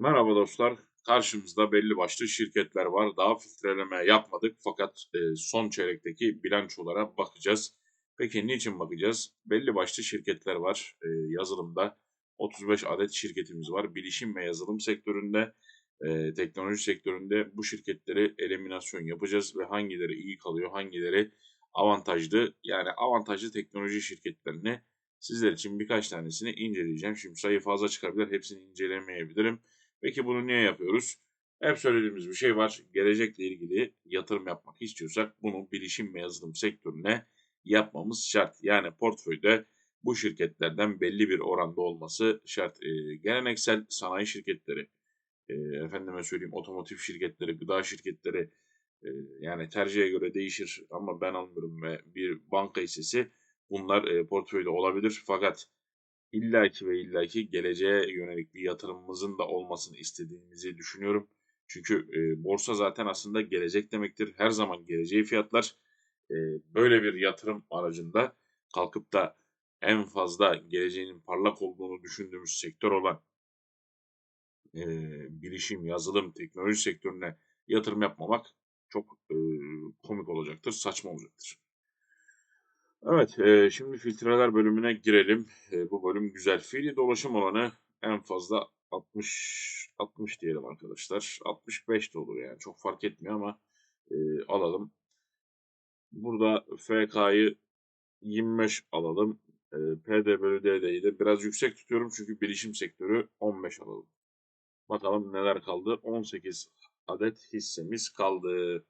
Merhaba dostlar. Karşımızda belli başlı şirketler var. Daha filtreleme yapmadık fakat e, son çeyrekteki bilançolara bakacağız. Peki niçin bakacağız? Belli başlı şirketler var e, yazılımda. 35 adet şirketimiz var. Bilişim ve yazılım sektöründe, e, teknoloji sektöründe bu şirketleri eliminasyon yapacağız ve hangileri iyi kalıyor, hangileri avantajlı. Yani avantajlı teknoloji şirketlerini sizler için birkaç tanesini inceleyeceğim. Şimdi sayı fazla çıkabilir, hepsini incelemeyebilirim. Peki bunu niye yapıyoruz? Hep söylediğimiz bir şey var. Gelecekle ilgili yatırım yapmak istiyorsak bunu bilişim ve yazılım sektörüne yapmamız şart. Yani portföyde bu şirketlerden belli bir oranda olması şart. E, geleneksel sanayi şirketleri, e, efendime söyleyeyim otomotiv şirketleri, gıda şirketleri e, yani tercihe göre değişir ama ben almıyorum ve bir banka hissesi bunlar e, portföyde olabilir. Fakat illaki ve illaki geleceğe yönelik bir yatırımımızın da olmasını istediğimizi düşünüyorum. Çünkü e, borsa zaten aslında gelecek demektir. Her zaman geleceği fiyatlar. E, böyle bir yatırım aracında kalkıp da en fazla geleceğinin parlak olduğunu düşündüğümüz sektör olan e, bilişim, yazılım, teknoloji sektörüne yatırım yapmamak çok e, komik olacaktır, saçma olacaktır. Evet, e, şimdi filtreler bölümüne girelim. E, bu bölüm güzel. Fiili dolaşım oranı en fazla 60 60 diyelim arkadaşlar. 65 de olur yani. Çok fark etmiyor ama e, alalım. Burada FK'yı 25 alalım. E, PD bölü DD'yi de biraz yüksek tutuyorum çünkü bilişim sektörü 15 alalım. Bakalım neler kaldı. 18 adet hissemiz kaldı.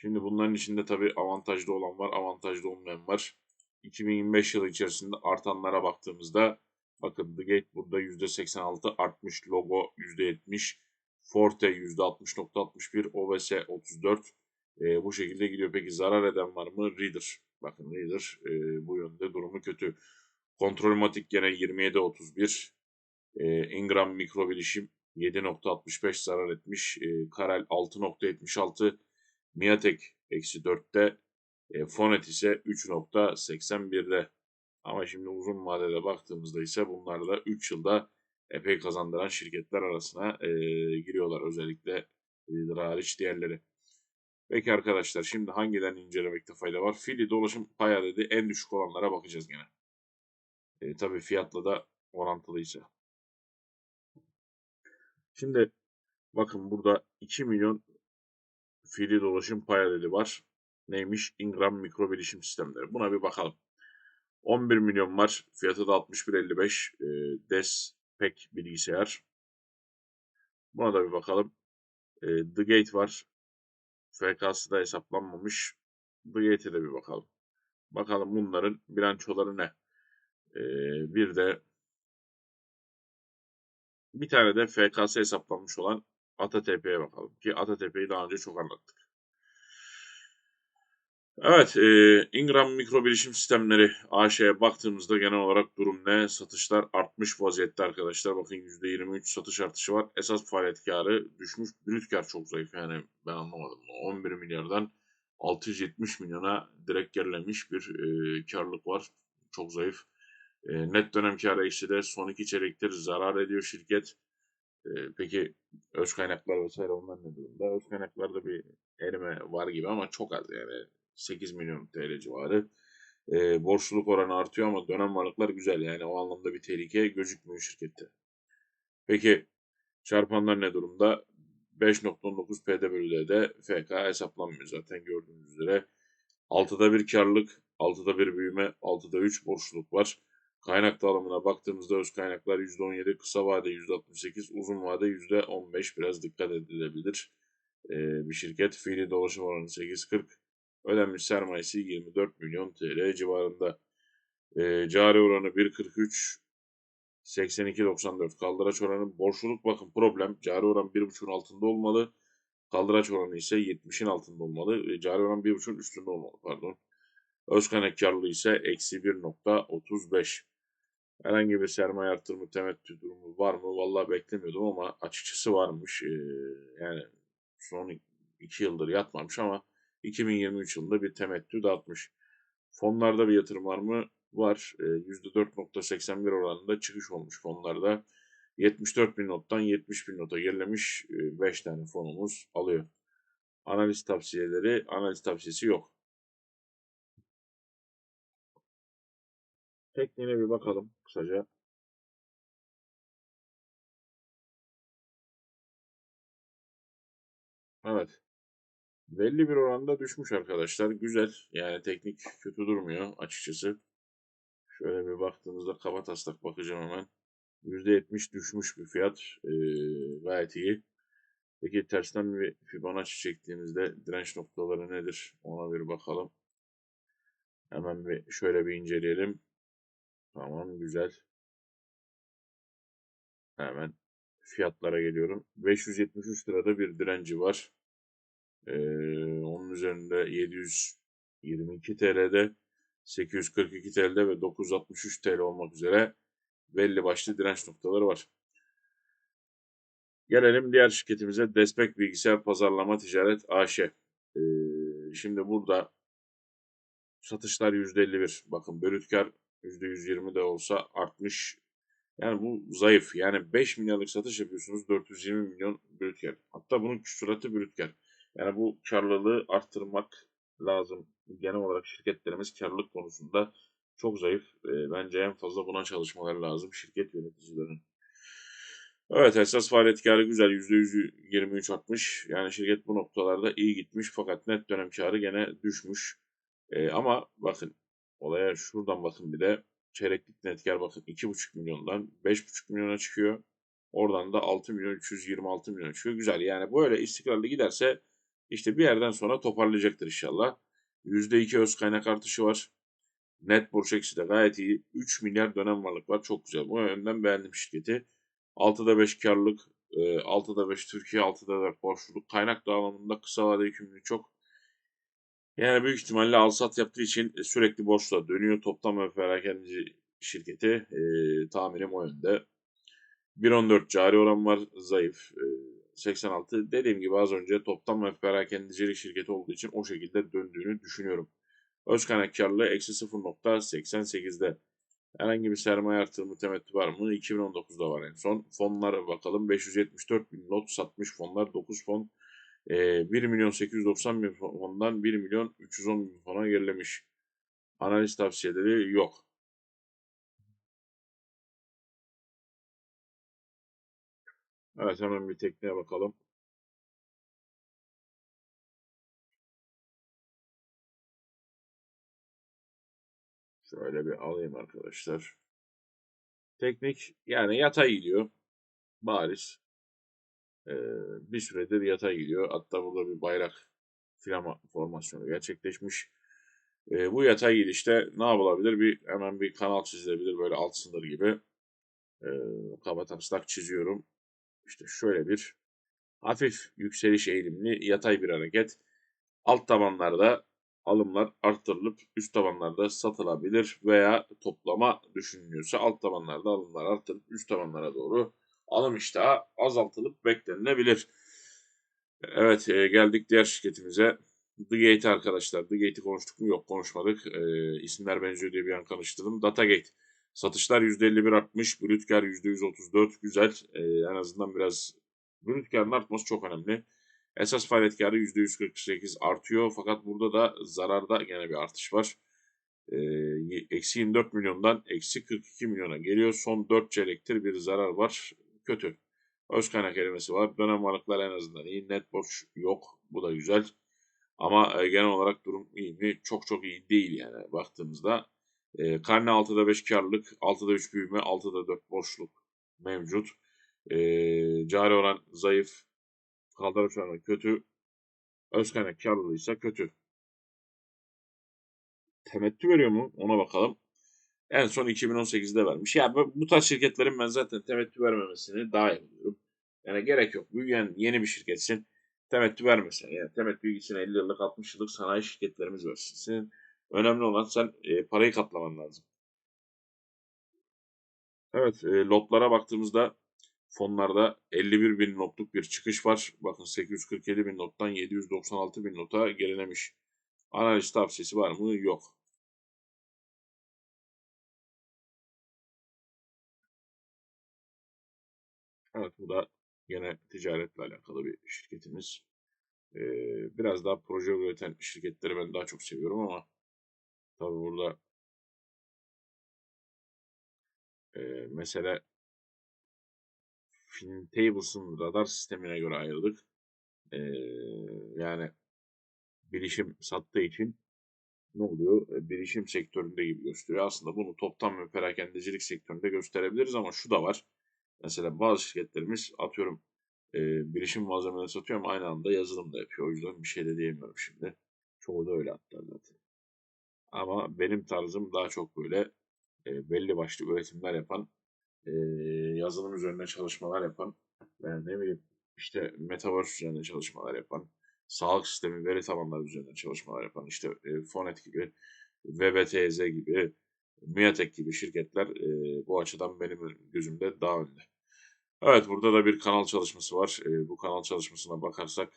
Şimdi bunların içinde tabii avantajlı olan var, avantajlı olmayan var. 2025 yılı içerisinde artanlara baktığımızda bakın The Gate burada %86 artmış, logo %70, Forte %60.61, OVS 34 e, bu şekilde gidiyor. Peki zarar eden var mı? Reader. Bakın Reader e, bu yönde durumu kötü. Kontrolmatik gene 27.31. E, Ingram mikro bilişim 7.65 zarar etmiş. E, Karel 6.76 Miatek eksi 4'te. E, Fonet ise 3.81'de. Ama şimdi uzun vadede baktığımızda ise bunlar da 3 yılda epey kazandıran şirketler arasına e, giriyorlar. Özellikle Leader hariç diğerleri. Peki arkadaşlar şimdi hangilerini incelemekte fayda var? Fili dolaşım pay adedi en düşük olanlara bakacağız gene. E, tabii fiyatla da orantılıysa. Şimdi bakın burada 2 milyon fiili dolaşım pay adedi var. Neymiş? Ingram mikro bilişim sistemleri. Buna bir bakalım. 11 milyon var. Fiyatı da 61.55. E, DES pek bilgisayar. Buna da bir bakalım. E, The Gate var. FK'sı da hesaplanmamış. The Gate'e de bir bakalım. Bakalım bunların bilançoları ne? E, bir de bir tane de FKS hesaplanmış olan AtaTP'ye bakalım. Ki AtaTP'yi daha önce çok anlattık. Evet, e, Ingram Mikro Bilişim Sistemleri AŞ'ye baktığımızda genel olarak durum ne? Satışlar artmış vaziyette arkadaşlar. Bakın %23 satış artışı var. Esas faaliyet karı düşmüş. Brüt kar çok zayıf yani ben anlamadım. 11 milyardan 670 milyona direkt gerilemiş bir e, karlılık var. Çok zayıf. E, net dönem kar eksi de son iki çeyrektir zarar ediyor şirket. Peki öz kaynaklar vesaire onlar ne durumda? Öz kaynaklarda bir erime var gibi ama çok az yani 8 milyon TL civarı. E, borçluluk oranı artıyor ama dönem varlıklar güzel yani o anlamda bir tehlike gözükmüyor şirkette. Peki çarpanlar ne durumda? 5.19 PD bölü D'de FK hesaplanmıyor zaten gördüğünüz üzere. 6'da bir karlılık, 6'da bir büyüme, 6'da 3 borçluluk var. Kaynak dağılımına baktığımızda öz kaynaklar %17, kısa vade %68, uzun vade %15 biraz dikkat edilebilir. Ee, bir şirket fiili dolaşım oranı 8.40, ödenmiş sermayesi 24 milyon TL civarında. Ee, cari oranı 1.43, 82.94 kaldıraç oranı borçluluk bakın problem. Cari oran 1.5'un altında olmalı. Kaldıraç oranı ise 70'in altında olmalı. E, cari oran 1.5'un üstünde olmalı pardon. Öz kaynak karlılığı ise eksi 1.35. Herhangi bir sermaye artırımı temettü durumu var mı? Vallahi beklemiyordum ama açıkçası varmış. Ee, yani son iki yıldır yatmamış ama 2023 yılında bir temettü dağıtmış. Fonlarda bir yatırım var mı? Var. E, %4.81 oranında çıkış olmuş fonlarda. 74 bin nottan 70 bin nota gerilemiş 5 tane fonumuz alıyor. Analiz tavsiyeleri, analiz tavsiyesi yok. Tekniğine bir bakalım kısaca. Evet. Belli bir oranda düşmüş arkadaşlar. Güzel. Yani teknik kötü durmuyor açıkçası. Şöyle bir baktığımızda kaba taslak bakacağım hemen. %70 düşmüş bir fiyat. Ee, gayet iyi. Peki tersten bir Fibonacci çektiğimizde direnç noktaları nedir? Ona bir bakalım. Hemen bir şöyle bir inceleyelim. Tamam güzel. Hemen fiyatlara geliyorum. 573 lirada bir direnci var. Ee, onun üzerinde 722 TL'de, 842 TL'de ve 963 TL olmak üzere belli başlı direnç noktaları var. Gelelim diğer şirketimize Despek Bilgisayar Pazarlama Ticaret AŞ. Ee, şimdi burada satışlar %51. Bakın bölüt kar %120 de olsa artmış. Yani bu zayıf. Yani 5 milyarlık satış yapıyorsunuz 420 milyon brüt kar. Hatta bunun küsuratı brüt kar. Yani bu karlılığı arttırmak lazım. Genel olarak şirketlerimiz karlılık konusunda çok zayıf. E, bence en fazla buna çalışmaları lazım şirket yöneticilerinin. Evet esas faaliyet karı güzel. %123 artmış. Yani şirket bu noktalarda iyi gitmiş fakat net dönem karı gene düşmüş. E, ama bakın olaya şuradan bakın bir de çeyreklik net kar bakın 2,5 milyondan 5,5 milyona çıkıyor. Oradan da 6 milyon 326 milyon çıkıyor. Güzel yani böyle istikrarlı giderse işte bir yerden sonra toparlayacaktır inşallah. %2 öz kaynak artışı var. Net borç eksi de gayet iyi. 3 milyar dönem varlık var. Çok güzel. Bu yönden beğendim şirketi. 6'da 5 karlılık, 6'da 5 Türkiye, 6'da 4 borçluluk. Kaynak dağılımında kısa vade yükümlülüğü çok. Yani büyük ihtimalle alsat yaptığı için sürekli borçla dönüyor. Toplam ve perakendeci şirketi e, tahminim o yönde. 1.14 cari oran var. Zayıf. E, 86 dediğim gibi az önce toptan ve perakendicilik şirketi olduğu için o şekilde döndüğünü düşünüyorum. Öz kaynak karlılığı eksi 0.88'de. Herhangi bir sermaye artırımı temettü var mı? 2019'da var en son. Fonlara bakalım. 574 bin not satmış fonlar. 9 fon. E, 1 milyon 890 bin fondan 1 milyon 310 bin fona gerilemiş. Analiz tavsiyeleri yok. Evet hemen bir tekneye bakalım. Şöyle bir alayım arkadaşlar. Teknik yani yatay gidiyor. Bariz. Bir süredir yatay gidiyor. Hatta burada bir bayrak filan formasyonu gerçekleşmiş. Bu yatay gidişte ne yapılabilir? Bir hemen bir kanal çizilebilir böyle alt sınır gibi. Ee, kaba taslak çiziyorum. İşte şöyle bir hafif yükseliş eğilimli yatay bir hareket. Alt tabanlarda alımlar arttırılıp üst tabanlarda satılabilir veya toplama düşünülüyorsa alt tabanlarda alımlar arttırılıp üst tabanlara doğru alım iştahı azaltılıp beklenilebilir. Evet e, geldik diğer şirketimize. The Gate arkadaşlar. The Gate'i konuştuk mu? Yok konuşmadık. E, isimler benziyor diye bir an karıştırdım. Datagate. Satışlar %51 artmış. Brüt kar %134. Güzel. E, en azından biraz brüt karın artması çok önemli. Esas faaliyet karı %148 artıyor. Fakat burada da zararda gene bir artış var. E, eksi 24 milyondan eksi 42 milyona geliyor. Son 4 çeyrektir bir zarar var. Kötü. Öz kaynak erimesi var. Dönem varlıklar en azından iyi. Net borç yok. Bu da güzel. Ama e, genel olarak durum iyi mi? Çok çok iyi değil yani baktığımızda. E, karne 6'da 5 karlılık, 6'da 3 büyüme, 6'da 4 boşluk mevcut. E, cari oran zayıf, kaldırış oranı kötü, öz kaynak karlılığı ise kötü. Temettü veriyor mu? Ona bakalım. En son 2018'de vermiş. Ya bu, bu tarz şirketlerin ben zaten temettü vermemesini daha iyi buluyorum. Yani gerek yok. Büyüyen yeni bir şirketsin. Temettü vermesin. Yani temettü bilgisini 50 yıllık 60 yıllık sanayi şirketlerimiz versin. Senin önemli olan sen e, parayı katlaman lazım. Evet e, lotlara baktığımızda fonlarda 51 bin notluk bir çıkış var. Bakın 847 bin nottan 796 bin nota gerilemiş. Analiz tavsiyesi var mı? Yok. Evet bu da yine ticaretle alakalı bir şirketimiz. Ee, biraz daha proje üreten şirketleri ben daha çok seviyorum ama tabii burada e, mesele FinTables'ın radar sistemine göre ayırdık. Ee, yani bilişim sattığı için ne oluyor? E, Bilişim sektöründe gibi gösteriyor. Aslında bunu toptan ve perakendecilik sektöründe gösterebiliriz ama şu da var. Mesela bazı şirketlerimiz atıyorum e, bilişim malzemeleri satıyor ama aynı anda yazılım da yapıyor. O yüzden bir şey de diyemiyorum şimdi. Çoğu da öyle hatta zaten. Ama benim tarzım daha çok böyle e, belli başlı üretimler yapan, e, yazılım üzerine çalışmalar yapan, yani ne bileyim işte Metaverse üzerine çalışmalar yapan, sağlık sistemi veri tabanları üzerine çalışmalar yapan, işte e, Fonet gibi, VBTZ gibi, Miatek gibi şirketler e, bu açıdan benim gözümde daha önde. Evet burada da bir kanal çalışması var. E, bu kanal çalışmasına bakarsak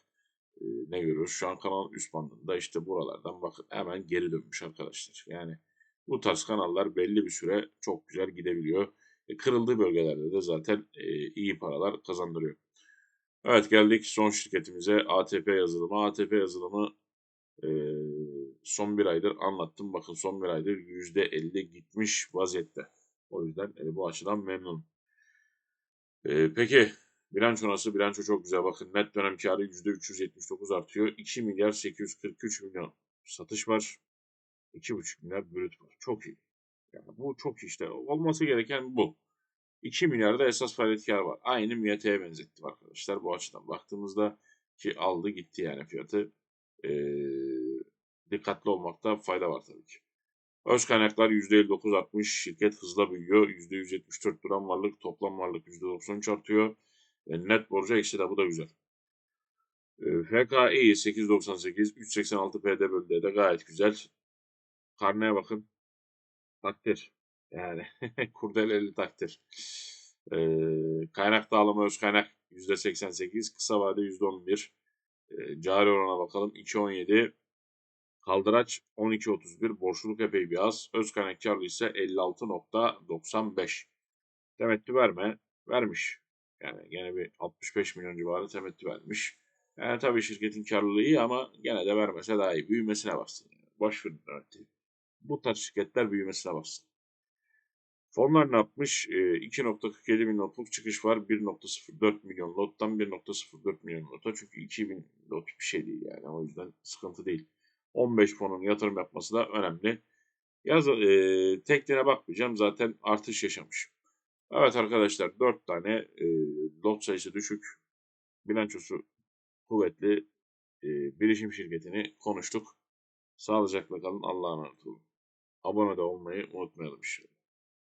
e, ne görüyoruz? Şu an kanal üst bandında işte buralardan bakın hemen geri dönmüş arkadaşlar. Yani bu tarz kanallar belli bir süre çok güzel gidebiliyor. E, kırıldığı bölgelerde de zaten e, iyi paralar kazandırıyor. Evet geldik son şirketimize ATP yazılımı. ATP yazılımı e, son bir aydır anlattım. Bakın son bir aydır %50 gitmiş vaziyette. O yüzden e, bu açıdan memnunum. E, peki bilanço nasıl? Bilanço çok güzel. Bakın net dönem karı %379 artıyor. 2 milyar 843 milyon satış var. 2,5 milyar brüt var. Çok iyi. Yani bu çok iyi işte. Olması gereken bu. 2 milyarda esas faaliyet karı var. Aynı MİAT'e benzettim arkadaşlar. Bu açıdan baktığımızda ki aldı gitti yani fiyatı. Ee, dikkatli olmakta fayda var tabii ki. Öz kaynaklar %59 artmış. Şirket hızla büyüyor. %174 duran varlık. Toplam varlık %93 artıyor. E, net borcu eksi de bu da güzel. E, FKI 898 386 PD bölü de gayet güzel. Karneye bakın. Takdir. Yani kurdeleli takdir. E, kaynak dağılımı öz kaynak %88. Kısa vade %11. E, cari orana bakalım. 2.17. Kaldıraç 12.31. Borçluluk epey bir az. Öz kaynak karlı ise 56.95. Temettü verme. Vermiş. Yani gene bir 65 milyon civarı temettü vermiş. Yani tabii şirketin karlılığı iyi ama gene de vermese daha iyi. Büyümesine baksın. Yani. Boş. Bu tarz şirketler büyümesine baksın. Fonlar ne yapmış? E, 2.47 bin lotluk çıkış var. 1.04 milyon lottan 1.04 milyon lota. Çünkü 2000 lot bir şey değil yani. O yüzden sıkıntı değil. 15 fonun yatırım yapması da önemli. Yaz, e, tekniğine bakmayacağım. Zaten artış yaşamış. Evet arkadaşlar 4 tane e, lot sayısı düşük. Bilançosu kuvvetli e, bilişim şirketini konuştuk. Sağlıcakla kalın. Allah'a emanet olun. Abone de olmayı unutmayalım inşallah.